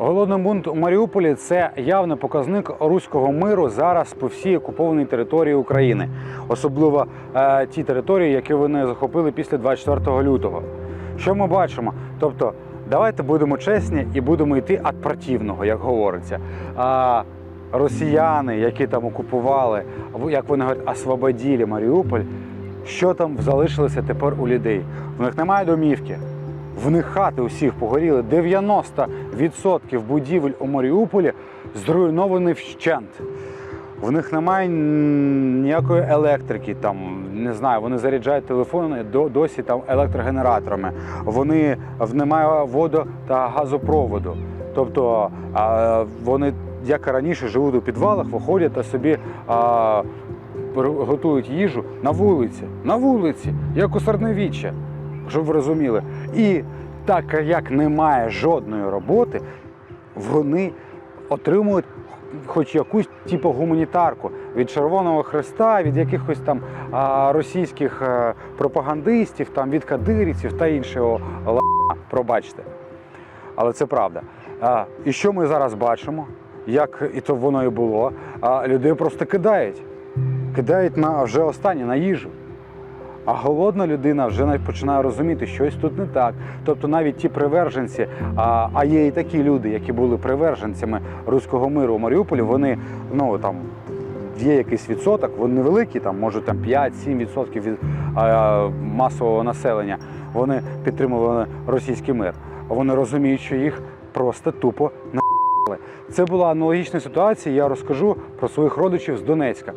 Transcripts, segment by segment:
Голодний бунт у Маріуполі це явний показник руського миру зараз по всій окупованій території України, особливо е, ті території, які вони захопили після 24 лютого. Що ми бачимо? Тобто, давайте будемо чесні і будемо йти від противного, як говориться. А, росіяни, які там окупували, як вони говорять, освободили Маріуполь, що там залишилося тепер у людей? В них немає домівки. В них хати усіх погоріли. 90% будівель у Маріуполі зруйновані вщент. В них немає ніякої електрики, там не знаю, вони заряджають телефони до досі там електрогенераторами. Вони немає воду та газопроводу. Тобто вони, як і раніше, живуть у підвалах, виходять та собі готують їжу на вулиці. На вулиці, як у середньовіччя, щоб ви розуміли. І так як немає жодної роботи, вони отримують хоч якусь типу гуманітарку від Червоного Хреста, від якихось там російських е, пропагандистів, там від кадирівців та іншого ла, пробачте. Але це правда. І що ми зараз бачимо? Як і то воно і було, людей просто кидають. Кидають на вже останнє на їжу. А голодна людина вже навіть починає розуміти, що щось тут не так. Тобто навіть ті приверженці, а, а є і такі люди, які були приверженцями руського миру у Маріуполі, вони ну там є якийсь відсоток, вони невеликі, там може там 5-7% від а, масового населення. Вони підтримували російський мир. Вони розуміють, що їх просто тупо на. Це була аналогічна ситуація. Я розкажу про своїх родичів з Донецька.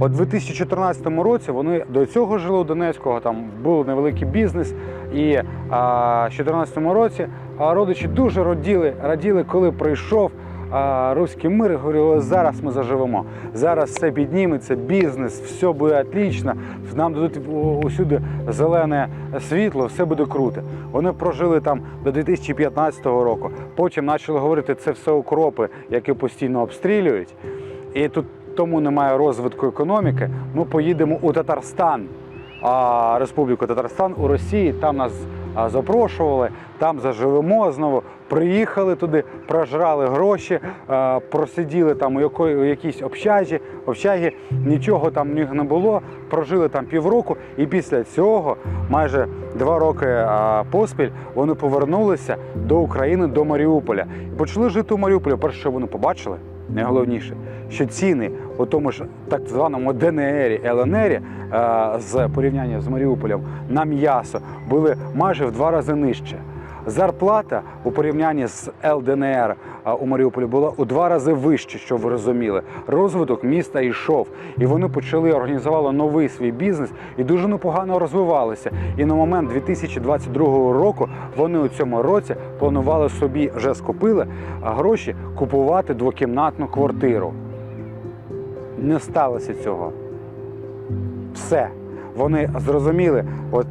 У 2014 році вони до цього жили у Донецького, там був невеликий бізнес. І в 2014 році родичі дуже раділи, раділи, коли прийшов руський мир. і Говорили, зараз ми заживемо. Зараз все підніметься, бізнес, все буде отлично. Нам дадуть усюди зелене світло, все буде круто. Вони прожили там до 2015 року. Потім почали говорити, це все укропи, які постійно обстрілюють. І тут тому немає розвитку економіки. Ми поїдемо у Татарстан, а, Республіку Татарстан у Росії. Там нас запрошували, там заживемо знову. Приїхали туди, прожрали гроші, просиділи там у, якійсь общагі, общагі, нічого там не було. Прожили там півроку, і після цього, майже два роки поспіль, вони повернулися до України, до Маріуполя і почали жити у Маріуполі. Перше, що вони побачили, найголовніше, що ціни у тому ж так званому ДНРі, ЛНРі е, з порівняння з Маріуполем на м'ясо були майже в два рази нижче. Зарплата у порівнянні з ЛДНР у Маріуполі була у два рази вище, щоб ви розуміли. Розвиток міста йшов, і вони почали організували новий свій бізнес і дуже непогано розвивалися. І на момент 2022 року вони у цьому році планували собі вже скупили гроші купувати двокімнатну квартиру. Не сталося цього. Все. Вони зрозуміли, от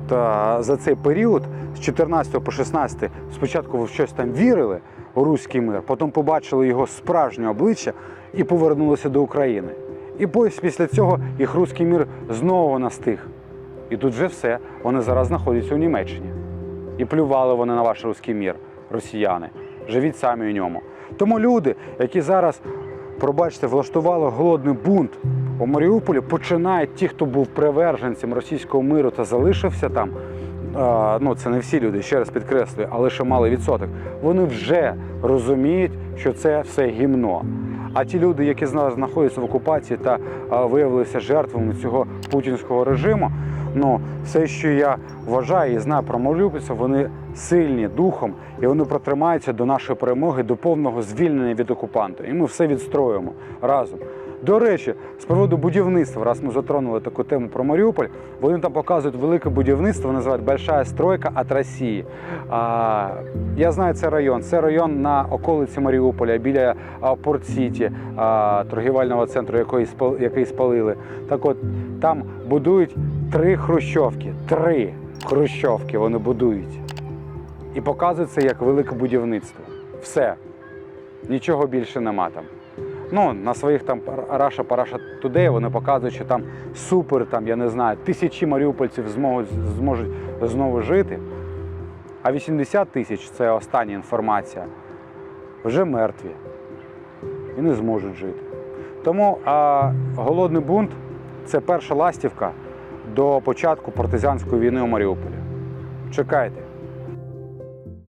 за цей період з 14 по 16 спочатку в щось там вірили у руський мир, потім побачили його справжнє обличчя і повернулися до України. І після цього їх руський мир знову настиг. І тут вже все. Вони зараз знаходяться у Німеччині. І плювали вони на ваш руський мір, росіяни. Живіть самі у ньому. Тому люди, які зараз, пробачте, влаштували голодний бунт у Маріуполі, починають ті, хто був приверженцем російського миру та залишився там. Ну, це не всі люди, ще раз підкреслюю, а лише малий відсоток. Вони вже розуміють, що це все гімно. А ті люди, які знаходяться в окупації та виявилися жертвами цього путінського режиму, ну все, що я вважаю і знаю про маріупольців, вони сильні духом і вони протримаються до нашої перемоги, до повного звільнення від окупанта. І ми все відстроїмо разом. До речі, з приводу будівництва, раз ми затронули таку тему про Маріуполь, вони там показують велике будівництво, називають Большая стройка від Росії. А, я знаю цей район. Це район на околиці Маріуполя, біля Порт-Сіті, торгівельного центру, який, який спалили. Так от там будують три хрущовки. Три хрущовки вони будують. І показують це як велике будівництво. Все. Нічого більше нема там. Ну, на своїх там Раша Параша Today вони показують, що там супер, там, я не знаю, тисячі маріупольців зможуть, зможуть знову жити. А 80 тисяч це остання інформація. вже мертві і не зможуть жити. Тому а, голодний бунт це перша ластівка до початку партизанської війни у Маріуполі. Чекайте.